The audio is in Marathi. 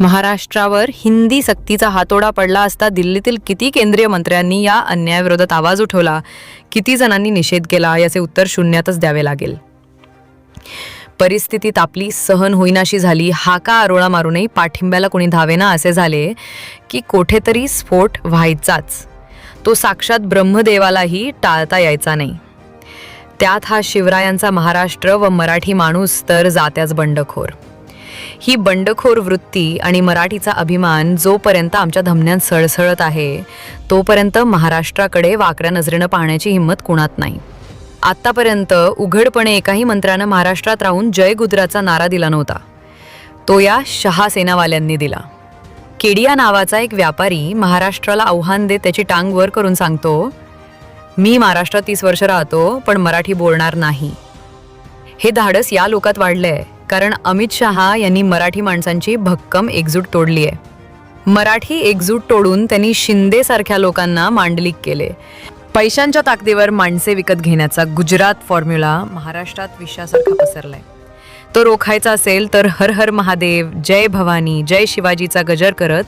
महाराष्ट्रावर हिंदी सक्तीचा हातोडा पडला असता दिल्लीतील किती केंद्रीय मंत्र्यांनी या अन्यायाविरोधात आवाज उठवला? किती जणांनी निषेध केला? याचे उत्तर शून्यातच द्यावे लागेल. परिस्थितीत आपली सहन होईनाशी झाली. हाका आरोळा मारूनही पाठिंब्याला कोणी धावेना असे झाले की कोठेतरी स्फोट व्हायचाच. तो साक्षात ब्रह्मदेवालाही टाळता यायचा नाही. त्यात हा शिवरायांचा महाराष्ट्र व मराठी माणूस तर जात्याच बंडखोर. ही बंडखोर वृत्ती आणि मराठीचा अभिमान जोपर्यंत आमच्या धमन्यात सळसळत आहे तोपर्यंत महाराष्ट्राकडे वाकऱ्या नजरेनं पाहण्याची हिंमत कुणात नाही. आत्तापर्यंत उघडपणे एकाही मंत्र्यानं महाराष्ट्रात राहून जय गुजराचा नारा दिला नव्हता. तो या शहा सेनावाल्यांनी दिला. केडिया नावाचा एक व्यापारी महाराष्ट्राला आव्हान देत त्याची टांग वर करून सांगतो मी महाराष्ट्रात तीस वर्ष राहतो पण मराठी बोलणार नाही. हे धाडस या लोकात वाढलंय. कारण अमित शहा यांनी मराठी माणसांची भक्कम एकजूट तोडली आहे. मराठी एकजूट तोडून त्यांनी शिंदेसारख्या लोकांना मांडलिक केले. पैशांच्या ताकदीवर माणसे विकत घेण्याचा गुजरात फॉर्म्युला महाराष्ट्रात विषयासारखा पसरलाय. तो रोखायचा असेल तर हर हर महादेव जय भवानी जय शिवाजीचा गजर करत